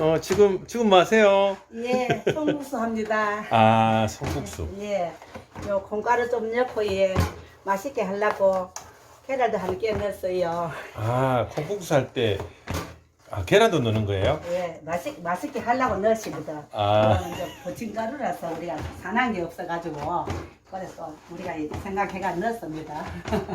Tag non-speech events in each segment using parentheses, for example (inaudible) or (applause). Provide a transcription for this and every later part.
어, 지금, 지금 뭐 하세요? 예, 송국수 합니다. 아, 성국수. 예, 요 콩가루 좀 넣고 예, 맛있게 하려고 계란도 함께 넣었어요. 아, 콩국수 할 때, 아, 계란도 넣는 거예요? 예, 맛있 맛있게 하려고 넣으시거든. 아. 그거는 이제 부침가루라서 우리가 산한 게 없어가지고 그래서 우리가 이 생각해가 넣었습니다.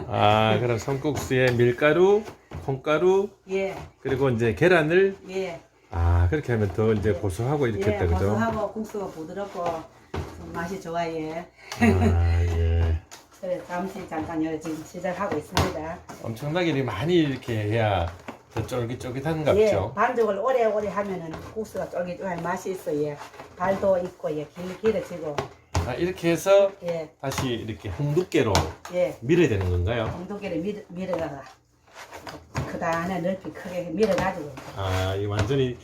아, 그럼 성국수에 밀가루, 콩가루, 예, 그리고 이제 계란을, 예, 아, 그렇게 하면 더 이제 고소하고 이렇게 예, 했다, 그죠? 고소하고 국수가 부드럽고 좀 맛이 좋아요. 아, 예. (laughs) 그래 잠시 잠깐 요 지금 시작하고 있습니다. 엄청나게 이렇게 많이 이렇게 해야 더 쫄깃쫄깃한 예, 갑죠? 반죽을 오래오래 하면은 국수가 쫄깃쫄깃 맛이 있어요. 발도 있고 예, 길 길어지고 아, 이렇게 해서 예, 다시 이렇게 홍두깨로 예, 밀어야 되는 건가요? 공도기를 밀, 밀어다가 그 다음에 넓이 크게 밀어가지고 아, 이 완전히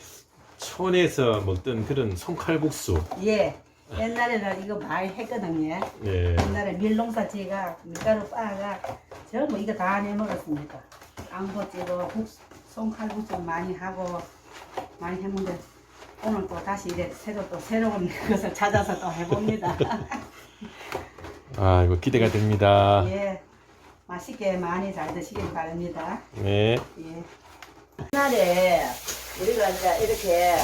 촌에서 먹던 그런 송칼국수. 예, 옛날에는 이거 많이 했거든요. 예. 옛날에 밀농사 지가 밀가루 빻아가 전부 이거 다 내 먹었습니다. 앙도 찌고 국수, 송칼국수 많이 하고 많이 했는데 오늘 또 다시 이제 새로 또 새로운 (laughs) 것을 찾아서 또 해봅니다. (laughs) 아, 이거 기대가 됩니다. 예, 맛있게 많이 잘 드시길 바랍니다. 네. 예. 옛날에 우리가 이제 이렇게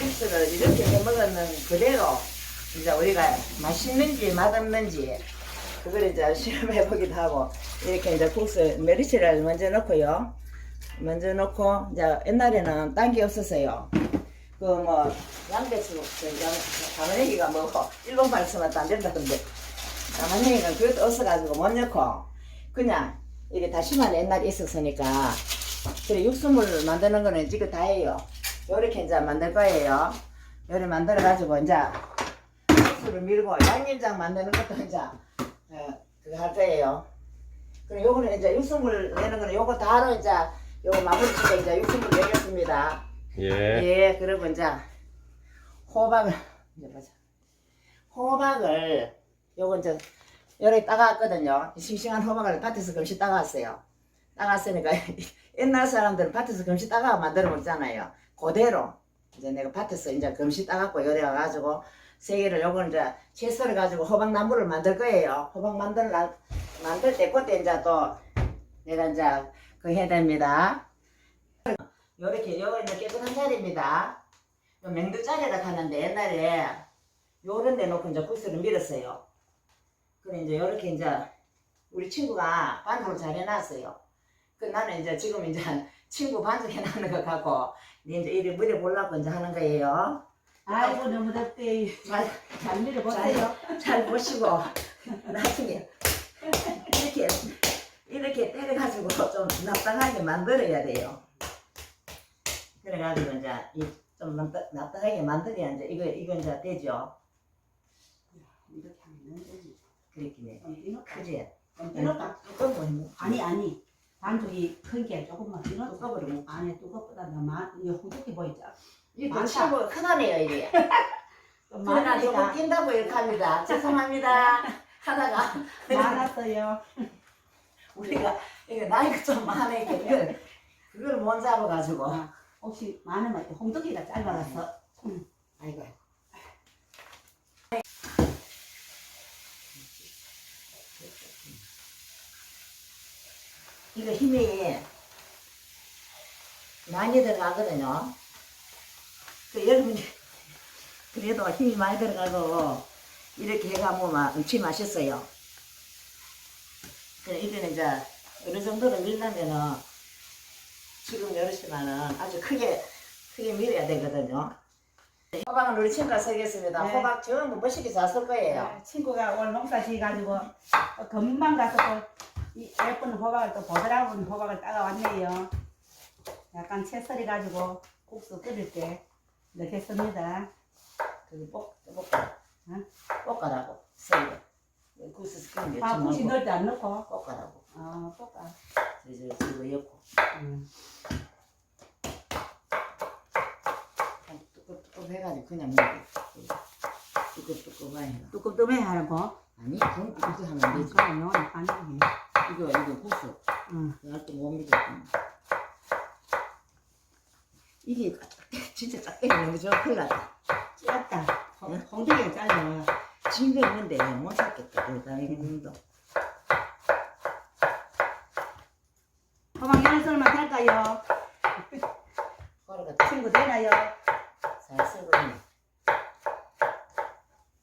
국수를 이렇게 해 먹었는 그대로 이제 우리가 맛있는지 맛없는지 그걸 이제 실험해 보기도 하고 이렇게 이제 국수 메리치를 먼저 넣고요. 먼저 넣고 이제 옛날에는 딴 게 없었어요. 그 뭐 양배추 가만히기가 뭐고 일본 말씀은 안 된다던데 가만히기가 그것도 없어가지고 못 넣고 그냥 이게 다시마 옛날에 있었으니까 그래 육수물 만드는 거는 지금 다 해요. 요렇게 이제 만들 거예요. 요렇게 만들어 가지고 이제 육수를 밀고 양념장 만드는 것도 이제 어, 그거 할 거예요. 그럼 요거는 이제 육수물 내는 거는 요거 다로 이제 요거 마무리 짓고 이제 육수물 내겠습니다. 예. 예, 그리고 이제 호박을 이제 보자. 호박을 요거 이제 요렇게 따가왔거든요. 싱싱한 호박을 밭에서 금시 따가왔어요. 따갔으니까 (laughs) 옛날 사람들은 밭에서 금시 따가 만들어 먹잖아요. 그대로 이제 내가 밭에서 이제 금시 따갖고 요래 와가지고 세 개를 요걸 이제 채소를 가지고 호박 나무를 만들 거예요. 호박 만들 날 만들 때 그때 이제 또 내가 이제 그 해야 됩니다. 요렇게 요거 이제 깨끗한 자리입니다. 요 맹두 자리라 하는데 옛날에 요런 데 놓고 이제 국수를 밀었어요. 그래 이제 요렇게 이제 우리 친구가 반죽을 잘 해놨어요. 그 나는 이제 지금 이제 친구 반죽 해 놨는 거 갖고 이제 이리 물에 보려고 이제 하는 거예요. 아이고 너무 덥대. 잘, 잘 밀어보세요. 잘 보시고 나중에 이렇게 이렇게 때려가지고 좀 납작하게 만들어야 돼요. 그래가지고 이제 이좀 납작하게 만들어야 이제 이거 이거 이제 되죠. 이렇게 하면 이렇게. 크지. 좀 이렇게. 두꺼운 거 뭐. 아니 아니 반죽이 큰 게 조금만. 두꺼워로 뭐. 안에 뚜껑보다 더 많. 이거 후두기 보이죠? 이거 많다. 친구 크다네요 이게. 좀 그러나 조금 많으니까 낀다고 이렇게 합니다. (laughs) 죄송합니다. (laughs) 하다가 많았어요. (laughs) 우리가 이거 나이가 좀 많으니까 그걸 그걸 못 잡아가지고. 아, 혹시 많으면 또 홍두기가 짧아서 아이고. 이거 힘이 많이 들어가거든요. 그 여러분이 (laughs) 그래도 힘이 많이 들어가고 이렇게 해가면 막 엄청 맛있어요. 그래 이거는 이제 어느 정도로 밀려면은 지금 이러시면은 아주 크게 크게 밀어야 되거든요. 호박은 우리 친구가 쓰겠습니다. 네. 호박 전부 멋있게 잘 쓸 거예요. 네, 친구가 오늘 농사 지어가지고 또 금방 가서 또 이 예쁜 호박을 또 보드라운 호박을 따가왔네요. 약간 채썰이 가지고 국수 끓일 때 넣겠습니다. 그 볶, 볶아. 응? 볶아라고. 세요. 국수 시키는 게 아, 넣고 넣을 때 안 넣고. 볶아라고. 아, 볶아. 저저 저거 엮고. 음. 뚜껑뚜껑 해가지고 그냥 먹어. 뚜껑뚜껑만 해가. 뚜껑뚜껑 하라고. 아니 그건 그렇게 하면 안 되지. 그럼 넣으면 안 되지. 이거 이거 국수. 응. 할때못 믿었구나. 이게 (laughs) 진짜 짝대기는 그죠? 큰일 났다. 짧다. 홍대기가 짧아. 진거 있는데 못 찾겠다. 그러다 이게 눈도. 호박 얼마 될까요? 걸어가 친구 되나요? 살살 그러네.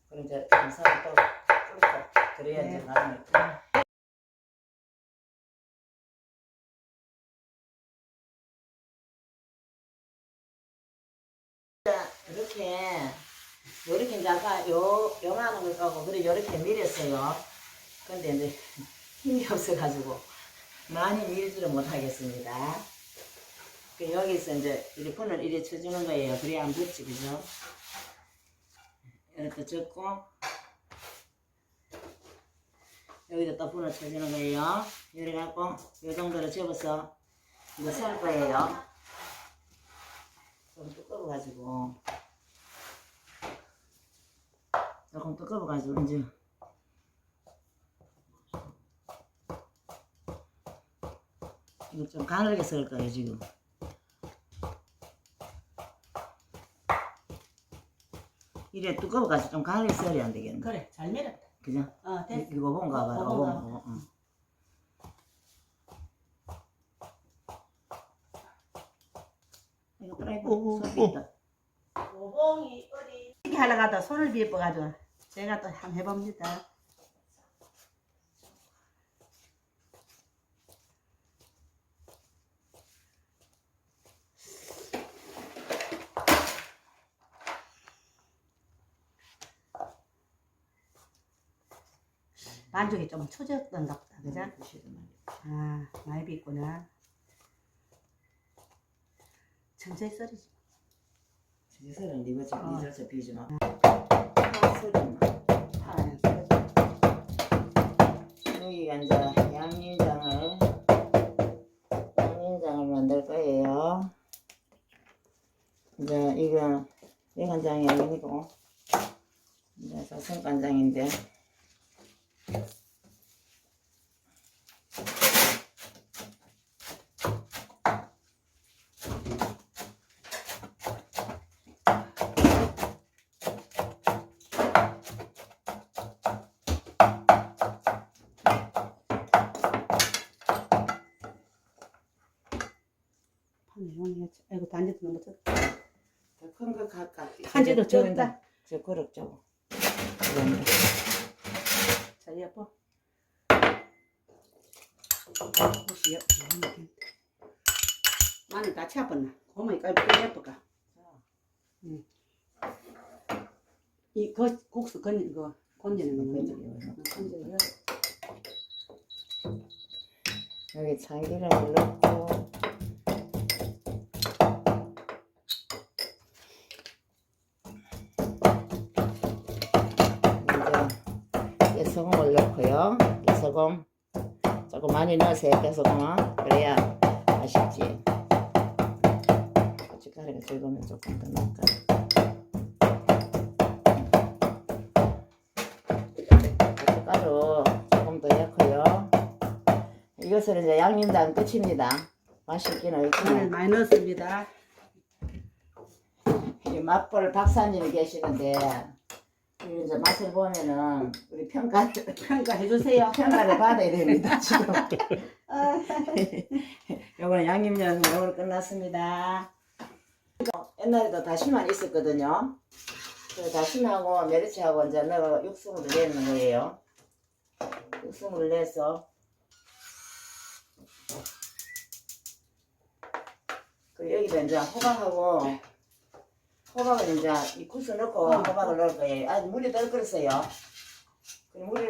그럼 이제 인사를 또 뚫고 그래야 이제 네. 나중에 아까 요 요만한 걸 까고 그래 요렇게 밀었어요. 근데 이제 (laughs) 힘이 없어가지고 많이 밀지를 못하겠습니다. 그 여기서 이제 이렇게 분을 이렇게 쳐주는 거예요. 그래야 안 붙지, 그죠? 이렇게 젓고 여기다 또 분을 쳐주는 거예요. 이래 갖고 이 정도로 접어서 이거 썰 거예요. 좀 두꺼워가지고 조금 두꺼워가지고 이제 이거 좀 가늘게 썰 거예요 지금. 이래 두꺼워가지고 좀 가늘게 썰어야 안 되겠네. 그래, 잘 밀었다. 그죠? 어, 이- 됐어. 이거 뭔가 봐라. 어, 어, 뭔가. 어, 어. 이거 프라이팬 오. 있다. 오봉이 어디? 이렇게 하려고 하다 손을 비벼가지고 제가 또 한번 해봅니다. 반죽이 좀 처졌던가 보다, 그죠? 아, 많이 빗구나. 천천히 썰이지. 제설은 니가 지금 어. 니저서 비지 마. 설은 아, 여기가 이제 양념장을 양념장을 만들 거예요. 이제 이거 이 간장이 아니고 이제 사성간장인데 용이었지. 아이고, 단지도 너무 적 더큰거 갈까? 한지도 저- 적다. 저 그릇 줘. 이거는 자, 예뻐. 혹시 예, 뭐 마늘 다 채웠나? 고마이 깔 예뻐가. 응. 이 거, 국수 건 거, 건지는 거 건져요. 여기 참기름을 넣고 소금을 넣고요. 깨소금 조금 많이 넣으세요. 깨소금은 그래야 맛있지. 고춧가루가 적으면 조금 더 넣을까요? 고춧가루 조금 더 넣고요. 이것은 이제 양념장 끝입니다. 맛있기는 있지만 많이 넣었습니다. 이 맛볼 박사님이 계시는데 이 이제 맛을 보면은 우리 평가를 (laughs) 평가해 주세요. 평가를 받아야 됩니다 지금. (laughs) 요거는 양념장 요거 끝났습니다. 옛날에도 다시마 있었거든요. 그 다시마하고 메리치하고 이제 넣어 육수물을 내는 거예요. 육수물을 내서 그 여기다 이제 호박하고 호박을 이제 이 국수 넣고 호박을 넣을 거예요. 아직 물이 덜 끓었어요. 그 물이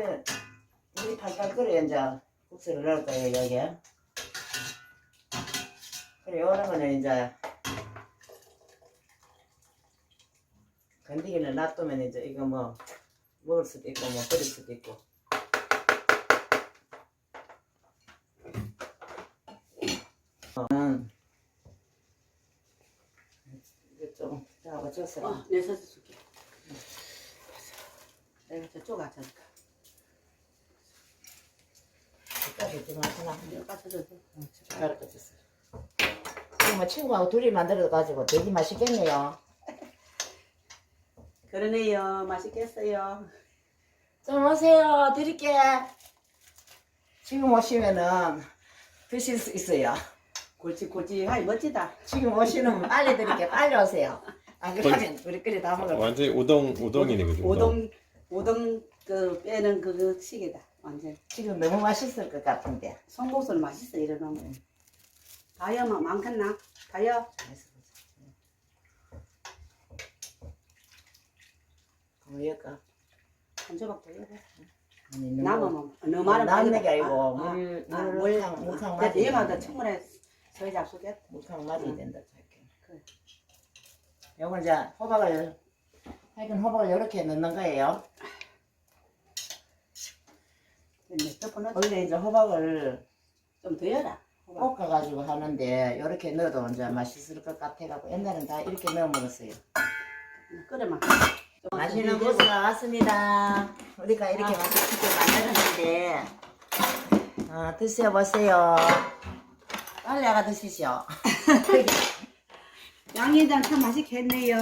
물이 팔팔 끓어야 이제 국수를 넣을 거예요 여기에. 그래 요런 거는 이제 건더기는 놔두면 이제 이거 뭐 먹을 수도 있고 뭐 버릴 수도 있고. 음. 이거 좀 하고 줬어. 어, 내 서서 줄게. 내가 저쪽 앉아줄까? 여기까지 좀. 어, 저. 가르쳐 줬어. 뭐 친구하고 둘이 만들어가지고 되게 맛있겠네요. (laughs) 그러네요. 맛있겠어요. 좀 오세요. 드릴게. 지금 오시면은 드실 수 있어요. 골치골치하니 멋지다. 지금 오시는 분 빨리 드릴게. 빨리 오세요. 안 그러면 우리 끓이 다 먹을 거야. 완전히 우동 우동이네 그죠? 오동 오동 그 빼는 그 시계다. 완전 지금 너무 맛있을 것 같은데. 송곳을 맛있어 이러면. 다여 막 많겠나? 다여. 뭐였까? 한 조각 더 해봐. 남으면 너무 많은 남는 게 아, 아니고 아, 물, 아, 물, 물. 물탕, 물탕 근데 맛이 얘가 더 된다. 충분해 서희 잡수겠다. 맛이 응. 된다. 그래. 요건 이제 호박을 하여튼 호박을 이렇게 넣는 거예요. 원래 이제 호박을 좀 더여라. 볶아가지고 하는데 이렇게 넣어도 이제 맛있을 것 같아가지고 옛날엔 다 이렇게 넣어 먹었어요. 끓여만. 맛있는 곳으로 왔습니다. 우리가 이렇게 아. 맛있게 만들었는데 어, 드셔보세요. 빨리 아가 드시죠. (laughs) 양념장 참 맛있겠네요.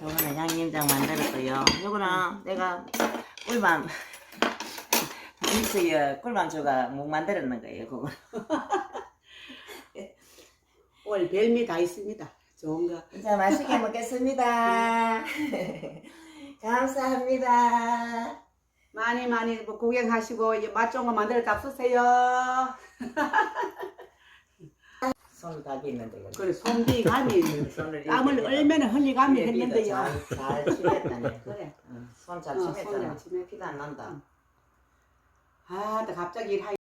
요거는 양념장 만들었고요. 요거는 내가 꿀밤 믹스에 꿀밤 줘가 묵 만들었는 거예요. 그거. (laughs) 오늘 별미 다 있습니다. 좋은 거. 진짜 맛있게 먹겠습니다. (laughs) 감사합니다. 많이 많이 뭐 구경하시고 맛 좋은 거 만들어 잡수세요. (laughs) 손 답이 있는데. 이거. 그래 손비 감이 손을 땀을 이렇게 얼마나 흘리감이 했는데요. 잘, 잘 치겠다네. (laughs) 그래. 손잘 어, 치겠잖아. 손잘 치면 피도 안 난다. 아, 또 갑자기 일